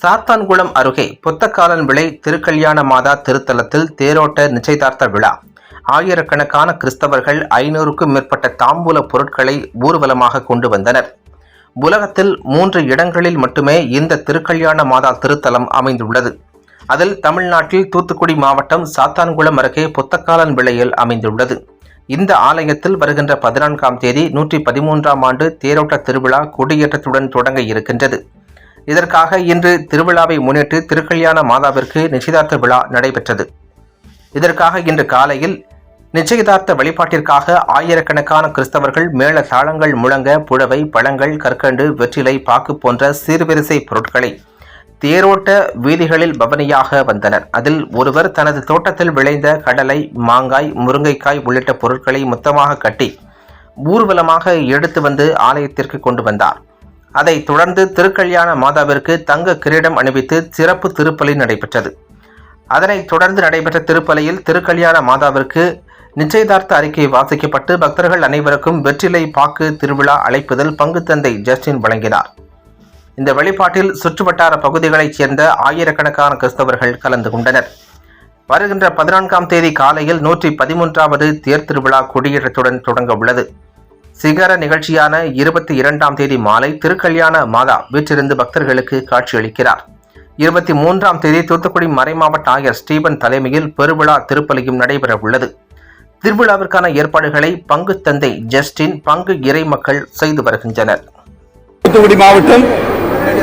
சாத்தான்குளம் அருகே புத்தக்காலன் விளை திருக்கல்யாண மாதா திருத்தலத்தில் தேரோட்ட நிச்சயதார்த்த விழா. ஆயிரக்கணக்கான கிறிஸ்தவர்கள் ஐநூறுக்கும் மேற்பட்ட தாம்பூல பொருட்களை ஊர்வலமாக கொண்டு வந்தனர். உலகத்தில் மூன்று இடங்களில் மட்டுமே இந்த திருக்கல்யாண மாதா திருத்தலம் அமைந்துள்ளது. அதில் தமிழ்நாட்டில் தூத்துக்குடி மாவட்டம் சாத்தான்குளம் அருகே புத்தக்காலன் விளையில் அமைந்துள்ளது. இந்த ஆலயத்தில் வருகின்ற பதினான்காம் தேதி நூற்றி பதிமூன்றாம் ஆண்டு தேரோட்ட திருவிழா கொடியேற்றத்துடன் தொடங்க இருக்கின்றது. இதற்காக இன்று திருவிழாவை முன்னிட்டு திருக்கல்யாண மாதாவிற்கு நிச்சயதார்த்த விழா நடைபெற்றது. இதற்காக இன்று காலையில் நிச்சயதார்த்த வழிபாட்டிற்காக ஆயிரக்கணக்கான கிறிஸ்தவர்கள் மேள தாளங்கள் முழங்க புழவை பழங்கள் கற்கண்டு வெற்றிலை பாக்கு போன்ற சீர்வரிசை பொருட்களை தேரோட்ட வீதிகளில் பவனியாக வந்தனர். அதில் ஒருவர் தனது தோட்டத்தில் விளைந்த கடலை மாங்காய் முருங்கைக்காய் உள்ளிட்ட பொருட்களை மொத்தமாக கட்டி ஊர்வலமாக எடுத்து வந்து ஆலயத்திற்கு கொண்டு வந்தார். அதைத் தொடர்ந்து திருக்கல்யாண மாதாவிற்கு தங்க கிரீடம் அணிவித்து சிறப்பு திருப்பலி நடைபெற்றது. அதனைத் தொடர்ந்து நடைபெற்ற திருப்பலியில் திருக்கல்யாண மாதாவிற்கு நிச்சயதார்த்த அறிக்கை வாசிக்கப்பட்டு பக்தர்கள் அனைவருக்கும் வெற்றிலை பாக்கு திருவிழா அழைப்புதல் பங்கு தந்தை ஜஸ்டின் வழங்கினார். இந்த வழிபாட்டில் சுற்றுவட்டார பகுதிகளைச் சேர்ந்த ஆயிரக்கணக்கான கிறிஸ்தவர்கள் கலந்து கொண்டனர். வருகின்ற பதினான்காம் தேதி காலையில் நூற்றி பதிமூன்றாவது தேர் திருவிழா கொடியேற்றத்துடன் தொடங்க உள்ளது. சிகர நிகழ்ச்சியான இருபத்தி இரண்டாம் தேதி மாலை திருக்கல்யாண மாதா வீற்றிருந்து பக்தர்களுக்கு காட்சியளிக்கிறார். இருபத்தி மூன்றாம் தேதி தூத்துக்குடி மறைமாவட்ட ஆயர் ஸ்டீபன் தலைமையில் பெருவிழா திருப்பலியும் நடைபெற உள்ளது. திருவிழாவிற்கான ஏற்பாடுகளை பங்கு தந்தை ஜஸ்டின் பங்கு இறை மக்கள் செய்து வருகின்றனர். தூத்துக்குடி மாவட்டம்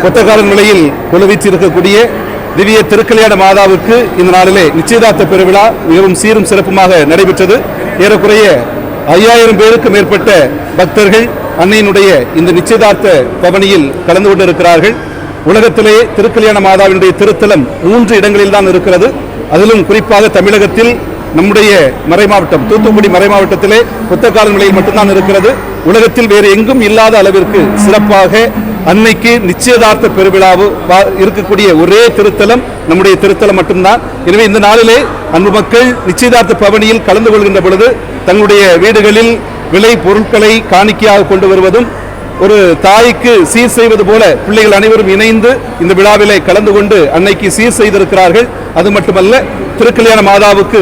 கொத்தக்காரன் நிலையில் கொலுவீச்சிருக்கக்கூடிய திவ்ய திருக்கல்யாண மாதாவுக்கு இந்த நாளிலே நிச்சயதார்த்த பெருவிழா மிகவும் சீரும் சிறப்புமாக நடைபெற்றது. ஏறக்குறைய ஐயாயிரம் பேருக்கு மேற்பட்ட பக்தர்கள் அன்னையினுடைய இந்த நிச்சயதார்த்த பவனியில் கலந்து கொண்டிருக்கிறார்கள். உலகத்திலே திருக்கல்யாண மாதாவினுடைய திருத்தலம் மூன்று இடங்களில் தான் இருக்கிறது. அதிலும் குறிப்பாக தமிழகத்தில் நம்முடைய மறைமாவட்டம் தூத்துக்குடி மறைமாவட்டத்திலே புத்தகால நிலையில் மட்டும்தான் இருக்கிறது. உலகத்தில் வேறு எங்கும் இல்லாத அளவிற்கு சிறப்பாக அன்னைக்கு நிச்சயதார்த்த பெருவிழாவு இருக்கக்கூடிய ஒரே திருத்தலம் நம்முடைய திருத்தலம் மட்டும்தான். எனவே இந்த நாளிலே அன்பு மக்கள் நிச்சயதார்த்த பவனியில் கலந்து கொள்கின்ற பொழுது தங்களுடைய வீடுகளில் விலை பொருட்களை காணிக்கையாக கொண்டு வருவதும் ஒரு தாய்க்கு சீர் செய்வது போல பிள்ளைகள் அனைவரும் இணைந்து இந்த விழாவிலே கலந்து கொண்டு அன்னைக்கு சீர் செய்திருக்கிறார்கள். அது மட்டுமல்ல திருக்கல்யாண மாதாவுக்கு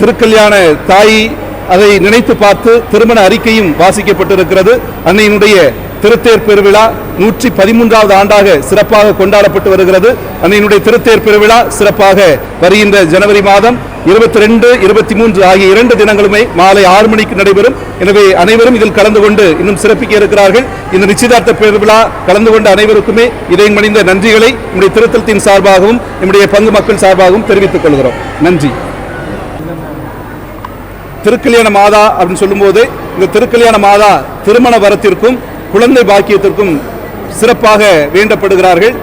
திருக்கல்யாண தாய் அதை நினைத்து பார்த்து திருமண அறிக்கையும் வாசிக்கப்பட்டிருக்கிறது. அன்னையினுடைய திருத்தேர் பெருவிழா நூற்றி பதிமூன்றாவது ஆண்டாக சிறப்பாக கொண்டாடப்பட்டு வருகிறது. அன்னையினுடைய திருத்தேர் பெருவிழா சிறப்பாக வருகின்ற ஜனவரி மாதம் இருபத்தி ரெண்டு இருபத்தி மூன்று ஆகிய இரண்டு தினங்களுமே மாலை ஆறு மணிக்கு நடைபெறும். எனவே அனைவரும் இதில் கலந்து கொண்டு இன்னும் சிறப்பிக்க இருக்கிறார்கள். இந்த நிச்சயதார்த்த பெருவிழா கலந்து கொண்ட அனைவருக்குமே இதயம் மணிந்த நன்றிகளை நம்முடைய திருத்தலத்தின் சார்பாகவும் நம்முடைய பங்கு மக்கள் சார்பாகவும் தெரிவித்துக் கொள்கிறோம். நன்றி. திருக்கல்யாண மாதா அப்படின்னு சொல்லும்போது இந்த திருக்கல்யாண மாதா திருமண வரத்திற்கும் குழந்தை பாக்கியத்திற்கும் சிறப்பாக வேண்டப்படுகிறார்கள்.